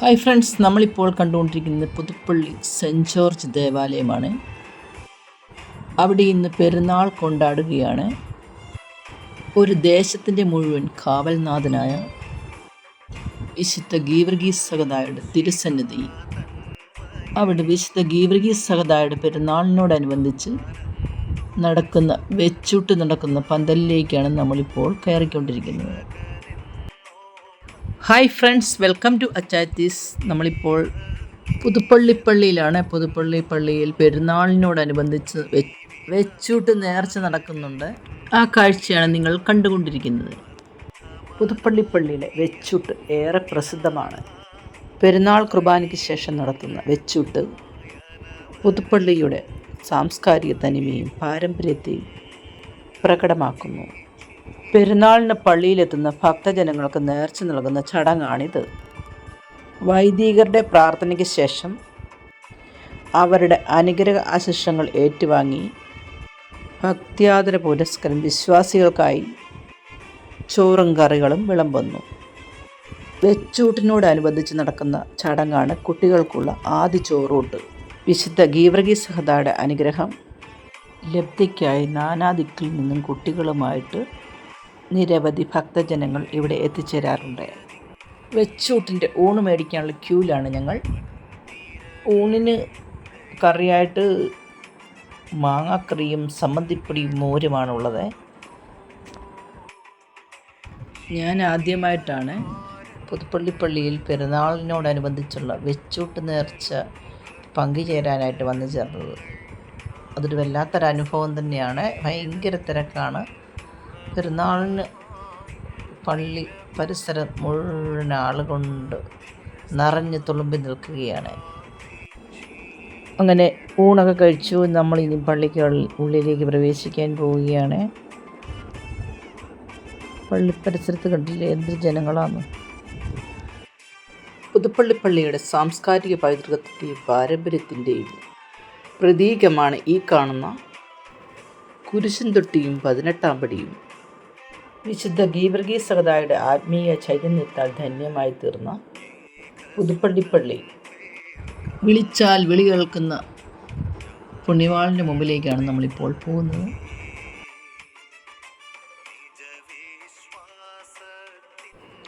Hi friends നമ്മളിപ്പോൾ കണ്ടുകൊണ്ടിരിക്കുന്നത് Puthuppally saint George ദേവാലയമാണ്. അവിടെ ഇന്ന് പെരുന്നാൾ കൊണ്ടാടുകയാണ്. ഒരു ദേശത്തിന്റെ മുഴുവൻ കാവൽനാഥനായ വിശുദ്ധ ഗീവർഗീസ് സഹതായുടെ തിരുസന്നിധി. അവിടെ വിശുദ്ധ ഗീവർഗീസ് സഹതായുടെ പെരുന്നാളിനോടനുബന്ധിച്ച് നടക്കുന്ന വെച്ചൂട്ട് നടക്കുന്ന പന്തലിലേക്കാണ് നമ്മളിപ്പോൾ കയറിക്കൊണ്ടിരിക്കുന്നത്. ഹായ് ഫ്രണ്ട്സ് വെൽക്കം ടു അച്ചാത്തീസ് നമ്മളിപ്പോൾ പുതുപ്പള്ളി പള്ളിയിലാണ് പുതുപ്പള്ളി പള്ളിയിൽ പെരുന്നാളിനോടനുബന്ധിച്ച് വെച്ചൂട്ട് നേർച്ച നടക്കുന്നുണ്ട്. ആ കാഴ്ചയാണ് നിങ്ങൾ കണ്ടുകൊണ്ടിരിക്കുന്നത്. പുതുപ്പള്ളി പള്ളിയിലെ വെച്ചൂട്ട് ഏറെ പ്രസിദ്ധമാണ്. പെരുന്നാൾ കുർബാനയ്ക്ക് ശേഷം നടത്തുന്ന വെച്ചൂട്ട് പുതുപ്പള്ളിയുടെ സാംസ്കാരിക തനിമയും പാരമ്പര്യത്തെയും പ്രകടമാക്കുന്നു. പെരുന്നാളിന് പള്ളിയിലെത്തുന്ന ഭക്തജനങ്ങൾക്ക് നേർച്ച നൽകുന്ന ചടങ്ങാണിത്. വൈദികരുടെ പ്രാർത്ഥനയ്ക്ക് ശേഷം അവരുടെ അനുഗ്രഹ ആശിഷങ്ങൾ ഏറ്റുവാങ്ങി ഭക്തിയാദര പുരസ്കരം വിശ്വാസികൾക്കായി ചോറും കറികളും വിളമ്പുന്നു. വെച്ചൂട്ടിനോടനുബന്ധിച്ച് നടക്കുന്ന ചടങ്ങാണ് കുട്ടികൾക്കുള്ള ആദ്യ ചോറൂട്ട്. വിശുദ്ധ ഗീവർഗി സഹദയുടെ അനുഗ്രഹം ലബ്ധിക്കായി നാനാദിക്കിൽ നിന്നും കുട്ടികളുമായിട്ട് നിരവധി ഭക്തജനങ്ങൾ ഇവിടെ എത്തിച്ചേരാറുണ്ട്. വെച്ചൂട്ടിന്റെ ഊണ് മേടിക്കാനുള്ള ക്യൂലാണ് ഞങ്ങൾ. ഊണിന് കറിയായിട്ട് മാങ്ങാക്കറിയും സമ്മന്തിപ്പൊടിയും മോരുമാണുള്ളത്. ഞാൻ ആദ്യമായിട്ടാണ് പുതുപ്പള്ളിപ്പള്ളിയിൽ പെരുന്നാളിനോടനുബന്ധിച്ചുള്ള വെച്ചൂട്ട് നേർച്ച പങ്കുചേരാനായിട്ട് വന്നു ചേർന്നത്. അതൊരു വല്ലാത്തൊരനുഭവം തന്നെയാണ്. ഭയങ്കര തിരക്കാണ്. പെരുന്നാളിന് പള്ളി പരിസരം മുഴുവൻ ആളുകൊണ്ട് നിറഞ്ഞ് തുളുമ്പി നിൽക്കുകയാണ്. അങ്ങനെ ഊണൊക്കെ കഴിച്ചു. നമ്മൾ ഇനി പള്ളിക്ക് ഉള്ളിലേക്ക് പ്രവേശിക്കാൻ പോവുകയാണ്. പള്ളി പരിസരത്ത് കണ്ടില്ലേ? എന്ത് ജനങ്ങളാണ്. പുതുപ്പള്ളി പള്ളിയുടെ സാംസ്കാരിക പൈതൃകത്തിന്റെയും പാരമ്പര്യത്തിന്റെയും പ്രതീകമാണ് ഈ കാണുന്ന കുരിശൻ തൊട്ടിയും പതിനെട്ടാം പടിയും. വിശുദ്ധ ഗീവർഗീ സഹതായുടെ ആത്മീയ ചൈതന്യത്താൽ ധന്യമായി തീർന്ന പുതുപ്പള്ളിപ്പള്ളി. വിളിച്ചാൽ വിളി കേൾക്കുന്ന പുണ്യവാളിന്റെ മുമ്പിലേക്കാണ് നമ്മളിപ്പോൾ പോകുന്നത്.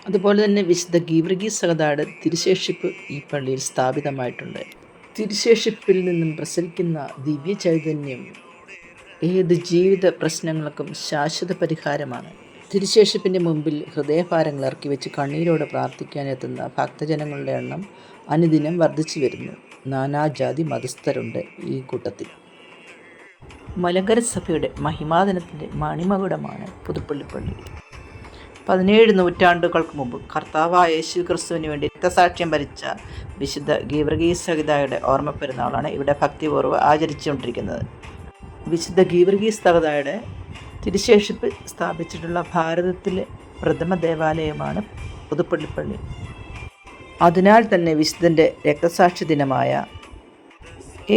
അതുപോലെ തന്നെ വിശുദ്ധ ഗീവർഗീ സഹതായുടെ തിരുശേഷിപ്പ് ഈ പള്ളിയിൽ സ്ഥാപിതമായിട്ടുണ്ട്. തിരുശേഷിപ്പിൽ നിന്നും പ്രസരിക്കുന്ന ദിവ്യ ചൈതന്യം ഏത് ജീവിത പ്രശ്നങ്ങൾക്കും ശാശ്വത പരിഹാരമാണ്. തിരുശേഷിപ്പിന്റെ മുമ്പിൽ ഹൃദയഭാരങ്ങൾ ഇറക്കി വെച്ച് കണ്ണീരോടെ പ്രാർത്ഥിക്കാനെത്തുന്ന ഭക്തജനങ്ങളുടെ എണ്ണം അനുദിനം വർദ്ധിച്ചു വരുന്നു. നാനാജാതി മതസ്ഥരുണ്ട് ഈ കൂട്ടത്തിൽ. മലങ്കര സഭയുടെ മഹിമാദനത്തിന്റെ മണിമകുടമാണ് പുതുപ്പള്ളിപ്പള്ളി. പതിനേഴ് നൂറ്റാണ്ടുകൾക്ക് മുമ്പ് കർത്താവായ യേശു ക്രിസ്തുവിന് വേണ്ടി രക്തസാക്ഷ്യം ഭരിച്ച വിശുദ്ധ ഗീവർഗീസ് സഹിതായുടെ ഓർമ്മ പെരുന്നാളാണ് ഇവിടെ ഭക്തിപൂർവം ആചരിച്ചുകൊണ്ടിരിക്കുന്നത്. വിശുദ്ധ ഗീവർഗീസ് തകതായുടെ തിരുശേഷിപ്പ് സ്ഥാപിച്ചിട്ടുള്ള ഭാരതത്തിലെ പ്രഥമ ദേവാലയമാണ് പുതുപ്പള്ളിപ്പള്ളി. അതിനാൽ തന്നെ വിശുദ്ധന്റെ രക്തസാക്ഷി ദിനമായ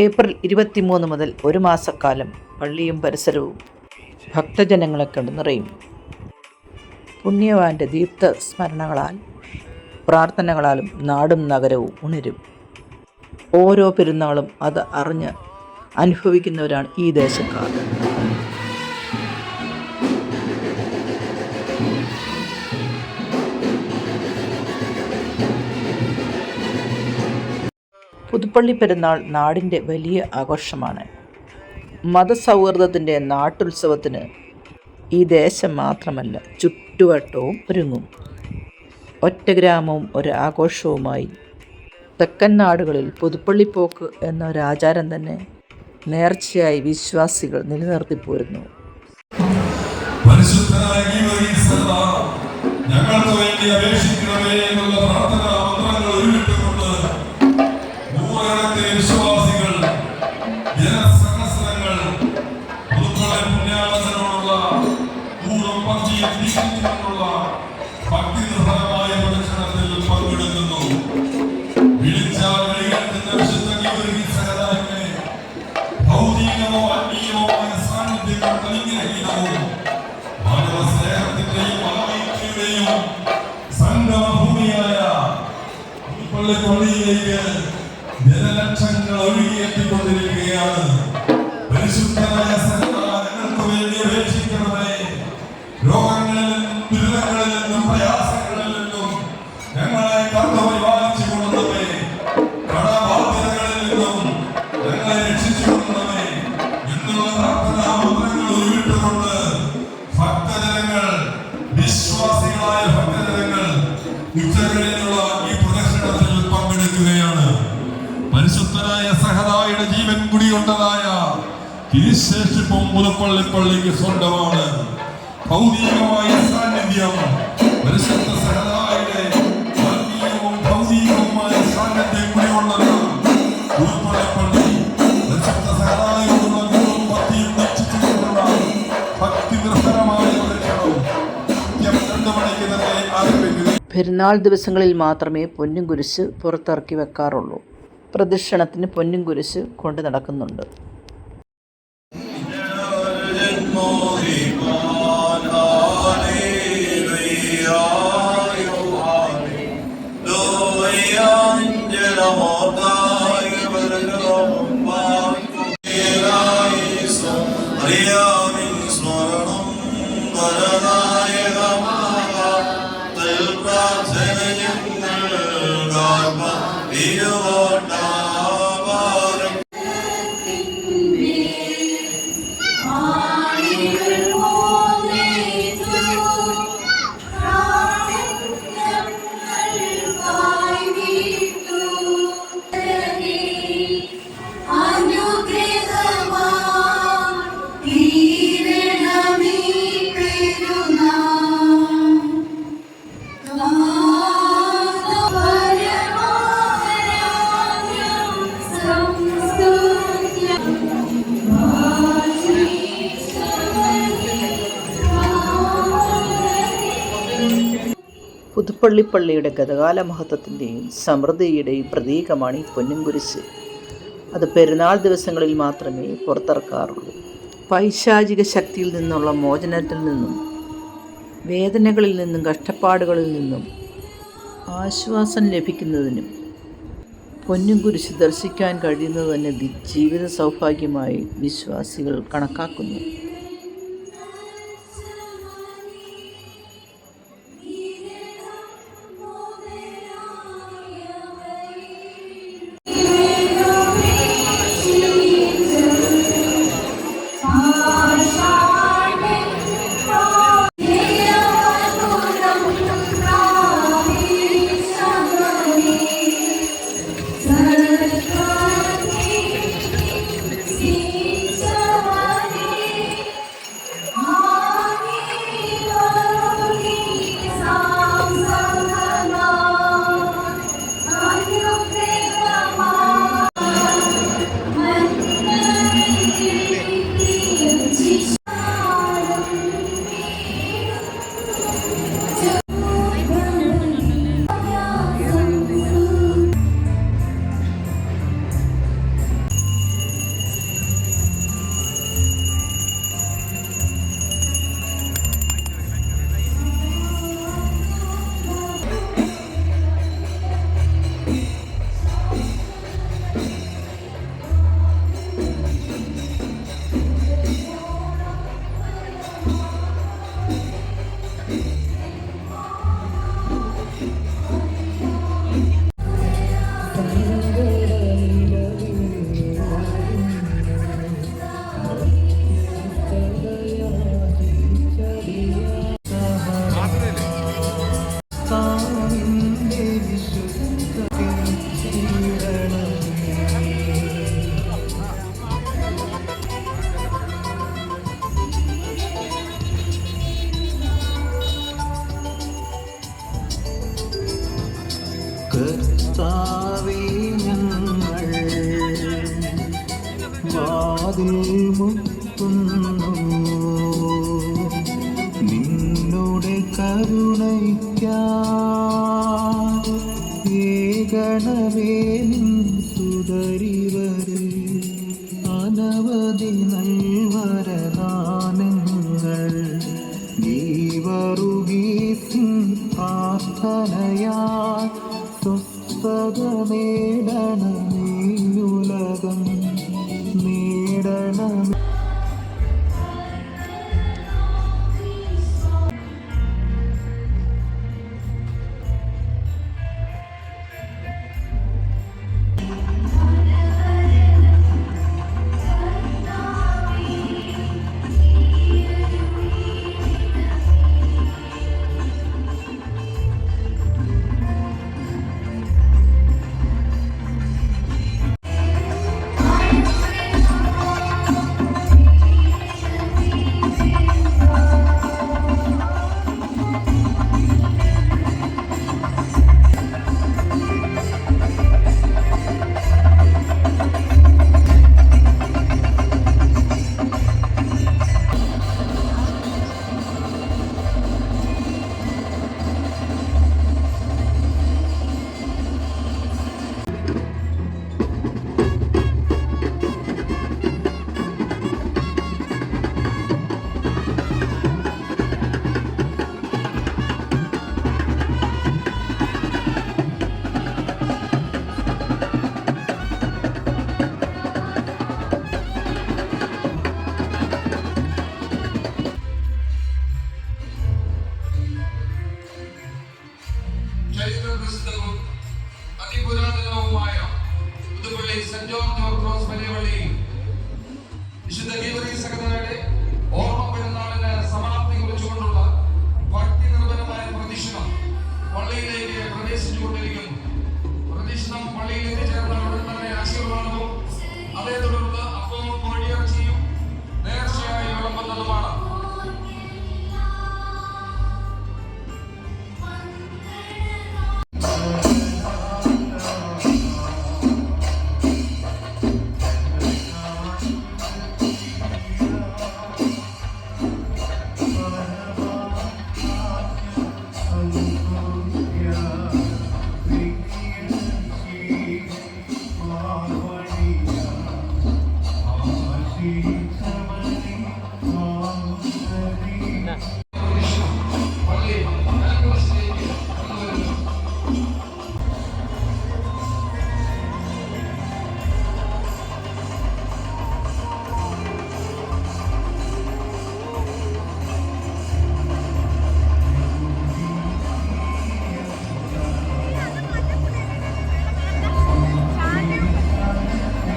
ഏപ്രിൽ ഇരുപത്തിമൂന്ന് മുതൽ ഒരു മാസക്കാലം പള്ളിയും പരിസരവും ഭക്തജനങ്ങളെ കണ്ട് നിറയും. പുണ്യവാന്റെ ദീപ്ത സ്മരണകളാൽ പ്രാർത്ഥനകളാലും നാടും നഗരവും ഉണരും. ഓരോ പെരുന്നാളും അത് അറിഞ്ഞ് അനുഭവിക്കുന്നവരാണ് ഈ ദേശക്കാർ. പുതുപ്പള്ളി പെരുന്നാൾ നാടിന്റെ വലിയ ആഘോഷമാണ്. മതസൗഹൃദത്തിന്റെ നാട്ടുത്സവത്തിന് ഈ ദേശം മാത്രമല്ല ചുറ്റുവട്ടവും ഒരുങ്ങും. ഒറ്റ ഗ്രാമവും ഒരു ആഘോഷവുമായി തെക്കൻ നാടുകളിൽ പുതുപ്പള്ളിപ്പോക്ക് എന്നൊരാചാരം തന്നെ നേർച്ചയായി വിശ്വാസികൾ നിലനിർത്തിപ്പോരുന്നു ഞങ്ങൾക്ക് വേണ്ടി അപേക്ഷിക്കണമേ എന്നുള്ള പുതുപ്പള്ളി പള്ളിയിലേക്ക് ജനലക്ഷങ്ങൾ ഒഴുകിയെത്തിക്കൊണ്ടിരിക്കുകയാണ് പരിശുദ്ധമായ സർക്കാർ ഞങ്ങൾക്ക് വേണ്ടി അപേക്ഷിക്കണമേ പരിശുദ്ധനായ സഹതായുടെ ജീവൻ കുടികൊണ്ടതായ തിരുശേഷിപ്പും പുതുപ്പള്ളി പള്ളിക്ക് സ്വന്തമാണ്. ഭൗതികമായ സാന്നിധ്യം. പരിശുദ്ധ സഹതായുടെ പെരുന്നാൾ ദിവസങ്ങളിൽ മാത്രമേ പൊന്നും കുരിശ് പുറത്തിറക്കി വെക്കാറുള്ളൂ. പ്രദക്ഷിണത്തിന് പൊന്നും കുരിശ് കൊണ്ട് നടക്കുന്നുണ്ട്. പുതുപ്പള്ളി പള്ളിയുടെ ഗതകാല മഹത്വത്തിന്റെയും സമൃദ്ധിയുടെയും പ്രതീകമാണ് ഈ പൊന്നും കുരിശ് അത് പെരുന്നാൾ ദിവസങ്ങളിൽ മാത്രമേ പുറത്തിറക്കാറുള്ളൂ. പൈശാചിക ശക്തിയിൽ നിന്നുള്ള മോചനത്തിൽ നിന്നും വേദനകളിൽ നിന്നും കഷ്ടപ്പാടുകളിൽ നിന്നും ആശ്വാസം ലഭിക്കുന്നതിനും പൊന്നും കുരിശ് ദർശിക്കാൻ കഴിയുന്നത് തന്നെ ജീവിത സൗഭാഗ്യമായി വിശ്വാസികൾ കണക്കാക്കുന്നു. കർത്താവേ ഞങ്ങൾ. വാതിൽ മുത്തുന്നു നിന്നോട് കരുണയ്ക്കാ ഏകണവേ നീവറുകീ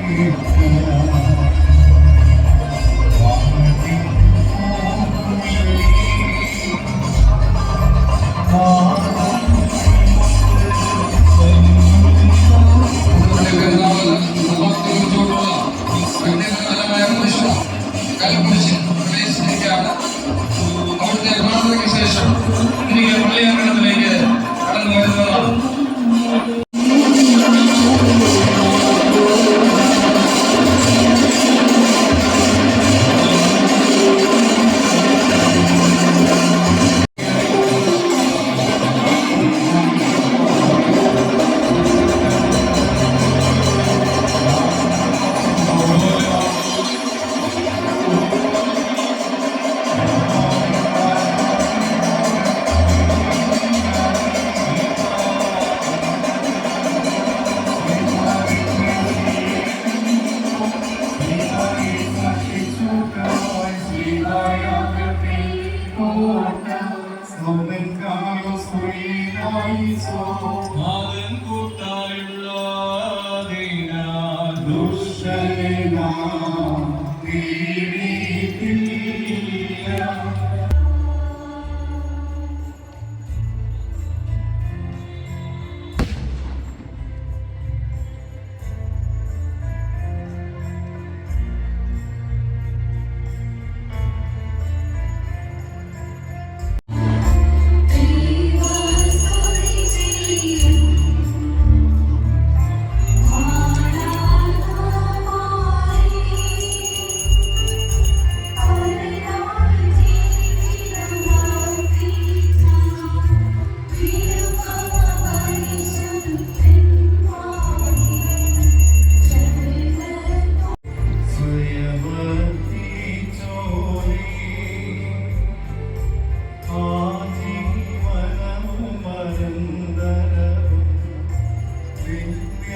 雨。song.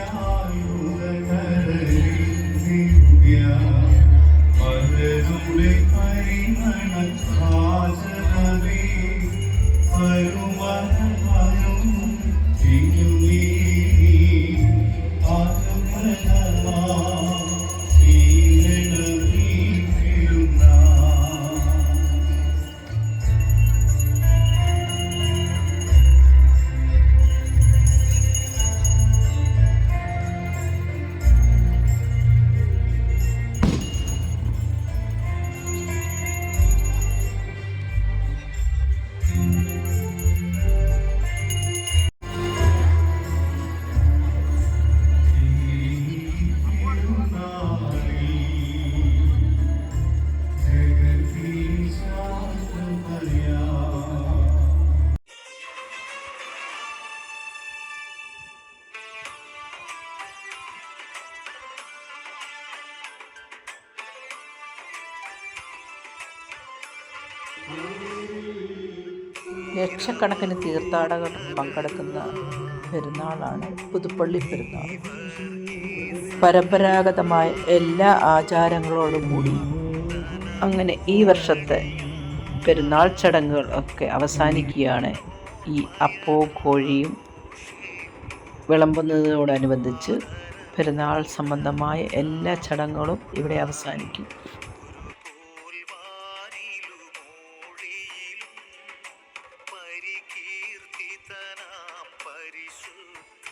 Yeah. ലക്ഷക്കണക്കിന് തീർത്ഥാടകർ പങ്കെടുക്കുന്ന പെരുന്നാളാണ് പുതുപ്പള്ളി പെരുന്നാൾ. പരമ്പരാഗതമായ എല്ലാ ആചാരങ്ങളോടും കൂടി അങ്ങനെ ഈ വർഷത്തെ പെരുന്നാൾ ചടങ്ങുകൾ ഒക്കെ അവസാനിക്കുകയാണ് ഈ അപ്പവും കോഴിയും വിളമ്പുന്നതിനോടനുബന്ധിച്ച് പെരുന്നാൾ സംബന്ധമായ എല്ലാ ചടങ്ങുകളും ഇവിടെ അവസാനിക്കും. പരികീർത്തിതനാം പരിശുദ്ധ.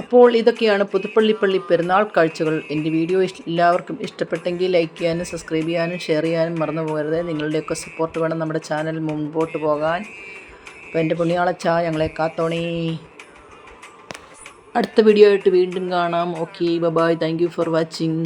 അപ്പോൾ ഇതൊക്കെയാണ് പുതുപ്പള്ളിപ്പള്ളി പെരുന്നാൾ കാഴ്ചകൾ. എന്റെ വീഡിയോ എല്ലാവർക്കും ഇഷ്ടപ്പെട്ടെങ്കിൽ ലൈക്ക് ചെയ്യാനും സബ്സ്ക്രൈബ് ചെയ്യാനും ഷെയർ ചെയ്യാനും മറന്നു പോകരുത്. നിങ്ങളുടെയൊക്കെ സപ്പോർട്ട് വേണം നമ്മുടെ ചാനൽ മുമ്പോട്ട് പോകാൻ. അപ്പോൾ എന്റെ പുണ്യാളച്ച ഞങ്ങളെ കാത്തോണേ. അടുത്ത വീഡിയോ ആയിട്ട് വീണ്ടും കാണാം. Okay bye thank for watching